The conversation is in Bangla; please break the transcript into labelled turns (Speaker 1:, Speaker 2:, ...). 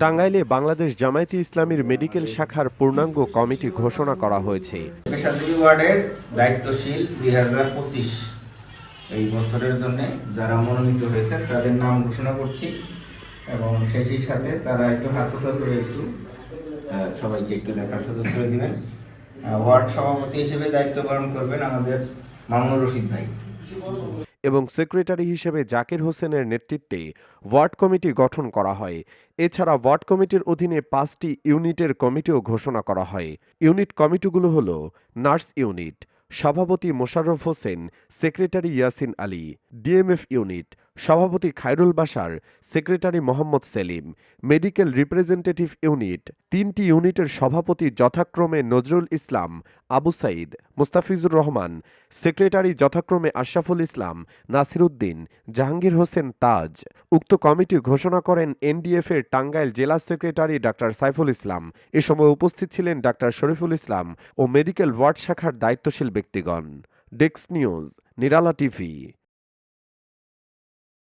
Speaker 1: টাঙ্গাইলে বাংলাদেশ জামায়াতে ইসলামীর মেডিকেল শাখার পূর্ণাঙ্গ কমিটি ঘোষণা করা হয়েছে।
Speaker 2: পেশাজীবী ওয়ার্ডের দায়িত্বশীল দুই হাজার পঁচিশ এই বছরের জন্য যারা মনোনীত হয়েছে, তাদের নাম ঘোষণা করছি এবং সেই সাথে তারা একটু হাতচা করে একটু সবাইকে একটু দেখার সুযোগ করে দিবেন। ওয়ার্ড সভাপতি হিসেবে দায়িত্ব পালন করবেন আমাদের রশিদ ভাই।
Speaker 1: এবং সেক্রেটারি হিসেবে জাকির হোসেনের নেতৃত্বে ওয়ার্ড কমিটি গঠন করা হয়। এছাড়া ওয়ার্ড কমিটির অধীনে পাঁচটি ইউনিটের কমিটিও ঘোষণা করা হয়। ইউনিট কমিটিগুলো হল নার্স ইউনিট, সভাপতি Mosharraf Hossain, secretary Yasin Ali DMF unit, সভাপতি Khairul Bashar, secretary Mohammad Selim, medical representative unit, তিনটি ইউনিটের সভাপতি যথাক্রমে নজরুল ইসলাম, আবু সাইদ মুস্তাফিজুর রহমান, সেক্রেটারি যথাক্রমে আশরাফুল ইসলাম, নাসিরুদ্দিন, জাহাঙ্গীর হোসেন তাজ। উক্ত কমিটি ঘোষণা করেন এনডিএফ এর টাঙ্গাইল জেলা সেক্রেটারি ডাক্তার সাইফুল ইসলাম। এ সময় উপস্থিত ছিলেন ডাক্তার শরীফুল ইসলাম ও মেডিকেল ওয়ার্ড শাখার দায়িত্বশীল ব্যক্তিগণ। ডেক্স নিউজ, নিরালা টিভি।